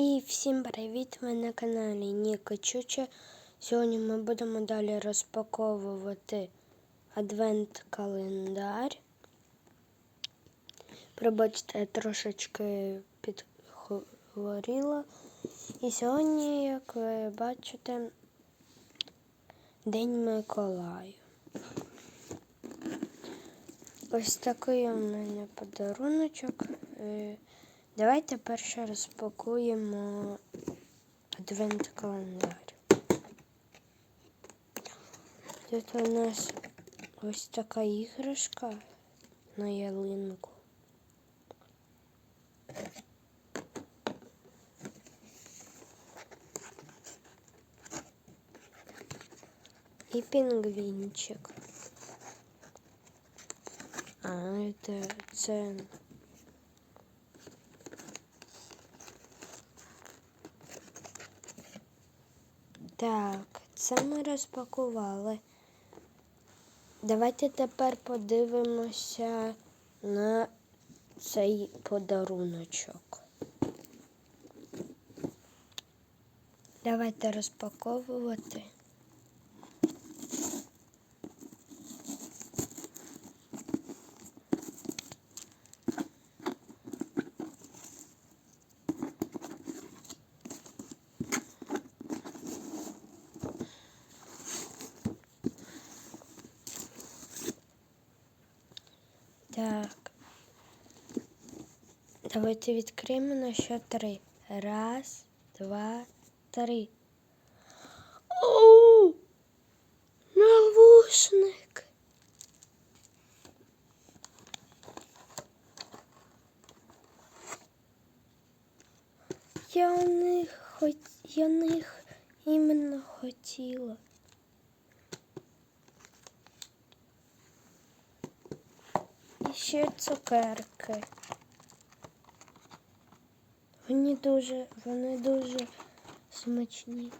І всім привіт! Ви на каналі Ніка Чуча. Сьогодні ми будемо далі розпаковувати адвент-календар. Пробачте, я трошечки підхворіла. І сьогодні, як ви бачите, День Миколаю. Ось такий у мене подаруночок. Е, Давайте перше розпакуємо адвент календар. Тут у нас ось така іграшка на ялинку. І пінгвінчик. А, це, це Так, це ми розпакували. Давайте тепер подивимося на цей подаруночок. Давайте розпаковувати. Так. Давайте відкриємо на ще три. Раз, два, три. О! Навушник. Я у них хот... я них іменно хотіла. Ще цукерки. Вони дуже, вони дуже смачні.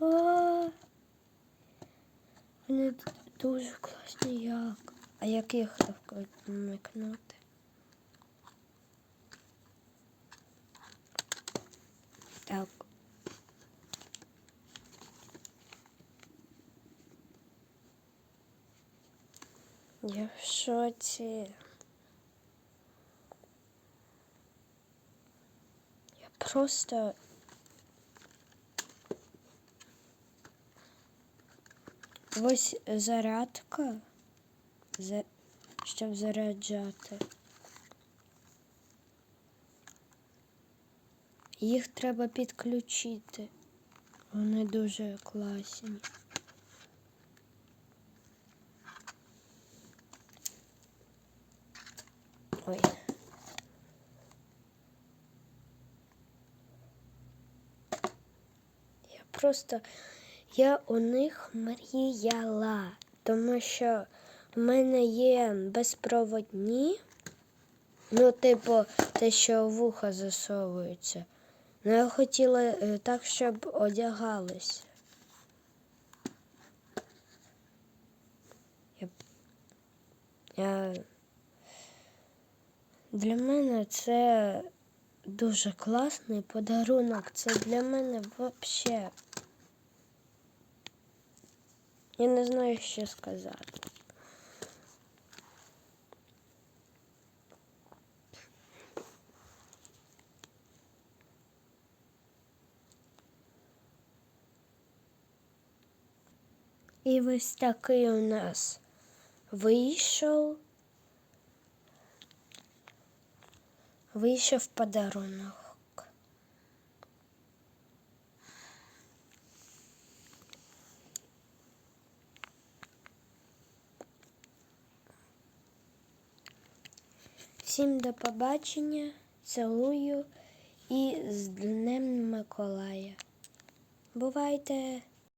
А, вони дуже класні як. А як їх вмикнути? Так. Я в шоці. Просто. Ось зарядка, за- щоб заряджати. Їх треба підключити. Вони дуже класні. Ой. Я просто я у них мріяла, тому що в мене є безпроводні, ну, типу, те, що вуха засовується. Ну, я хотіла е, так, щоб одягалися. Я, я для мене це дуже класний подарунок. Це для мене взагалі. Я не знаю, що сказати. І ось такий у нас вийшов. Вийшов подарунок. Всім до побачення, цілую і з Днем Миколая. Бувайте!